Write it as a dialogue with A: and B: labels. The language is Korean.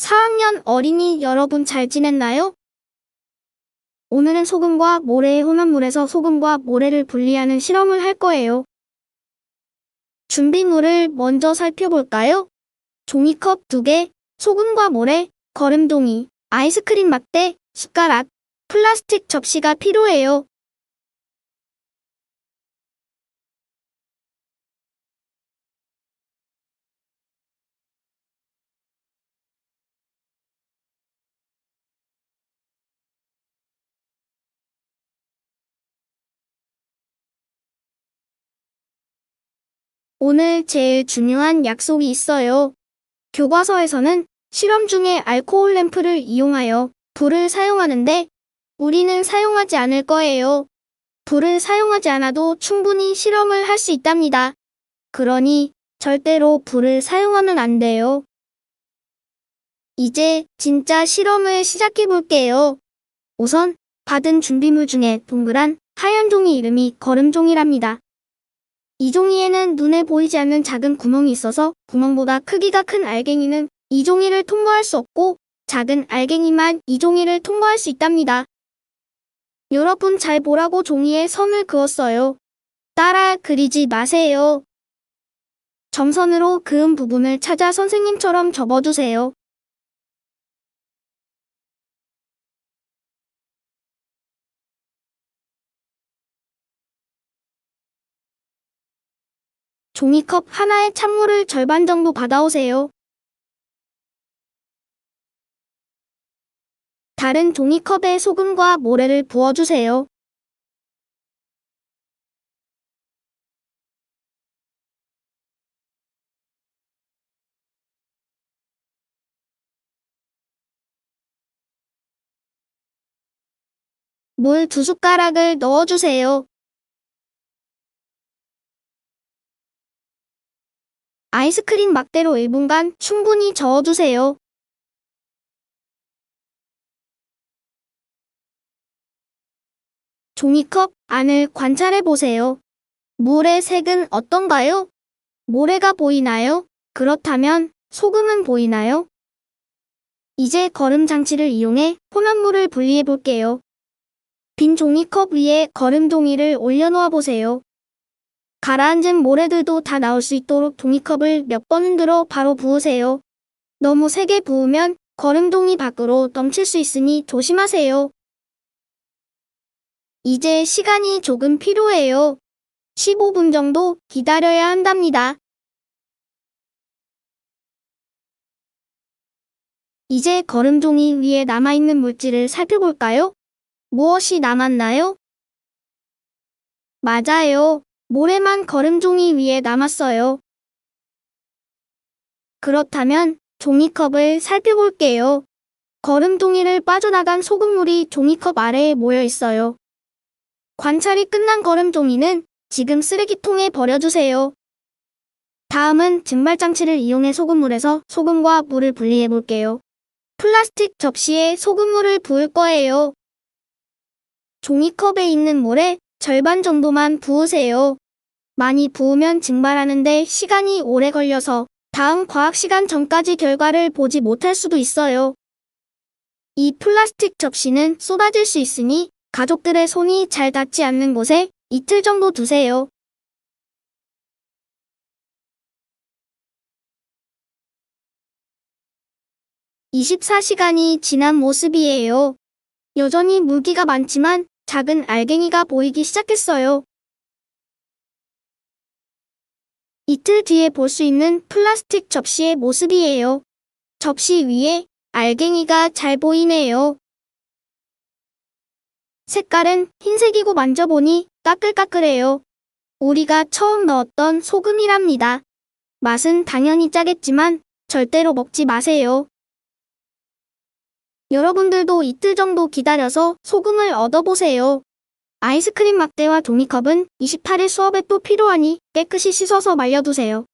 A: 4학년 어린이 여러분 잘 지냈나요? 오늘은 소금과 모래의 혼합물에서 소금과 모래를 분리하는 실험을 할 거예요. 준비물을 먼저 살펴볼까요? 종이컵 2개, 소금과 모래, 거름종이, 아이스크림 막대, 숟가락, 플라스틱 접시가 필요해요. 오늘 제일 중요한 약속이 있어요. 교과서에서는 실험 중에 알코올 램프를 이용하여 불을 사용하는데 우리는 사용하지 않을 거예요. 불을 사용하지 않아도 충분히 실험을 할 수 있답니다. 그러니 절대로 불을 사용하면 안 돼요. 이제 진짜 실험을 시작해 볼게요. 우선 받은 준비물 중에 동그란 하얀 종이 이름이 거름종이랍니다. 이 종이에는 눈에 보이지 않는 작은 구멍이 있어서 구멍보다 크기가 큰 알갱이는 이 종이를 통과할 수 없고 작은 알갱이만 이 종이를 통과할 수 있답니다. 여러분 잘 보라고 종이에 선을 그었어요. 따라 그리지 마세요. 점선으로 그은 부분을 찾아 선생님처럼 접어주세요. 종이컵 하나에 찬물을 절반 정도 받아오세요. 다른 종이컵에 소금과 모래를 부어주세요. 물 두 숟가락을 넣어주세요. 아이스크림 막대로 1분간 충분히 저어주세요. 종이컵 안을 관찰해 보세요. 물의 색은 어떤가요? 모래가 보이나요? 그렇다면 소금은 보이나요? 이제 거름 장치를 이용해 혼합물을 분리해 볼게요. 빈 종이컵 위에 거름 종이를 올려놓아 보세요. 가라앉은 모래들도 다 나올 수 있도록 종이컵을 몇 번 흔들어 바로 부으세요. 너무 세게 부으면 거름종이 밖으로 넘칠 수 있으니 조심하세요. 이제 시간이 조금 필요해요. 15분 정도 기다려야 한답니다. 이제 거름종이 위에 남아있는 물질을 살펴볼까요? 무엇이 남았나요? 맞아요. 모래만 거름종이 위에 남았어요. 그렇다면 종이컵을 살펴볼게요. 거름종이를 빠져나간 소금물이 종이컵 아래에 모여 있어요. 관찰이 끝난 거름종이는 지금 쓰레기통에 버려주세요. 다음은 증발장치를 이용해 소금물에서 소금과 물을 분리해 볼게요. 플라스틱 접시에 소금물을 부을 거예요. 종이컵에 있는 물에 절반 정도만 부으세요. 많이 부으면 증발하는데 시간이 오래 걸려서 다음 과학 시간 전까지 결과를 보지 못할 수도 있어요. 이 플라스틱 접시는 쏟아질 수 있으니 가족들의 손이 잘 닿지 않는 곳에 이틀 정도 두세요. (24시간이) 지난 모습이에요. 여전히 물기가 많지만 작은 알갱이가 보이기 시작했어요. 이틀 뒤에 볼 수 있는 플라스틱 접시의 모습이에요. 접시 위에 알갱이가 잘 보이네요. 색깔은 흰색이고 만져보니 까끌까끌해요. 우리가 처음 넣었던 소금이랍니다. 맛은 당연히 짜겠지만 절대로 먹지 마세요. 여러분들도 이틀 정도 기다려서 소금을 얻어보세요. 아이스크림 막대와 종이컵은 28일 수업에 또 필요하니 깨끗이 씻어서 말려두세요.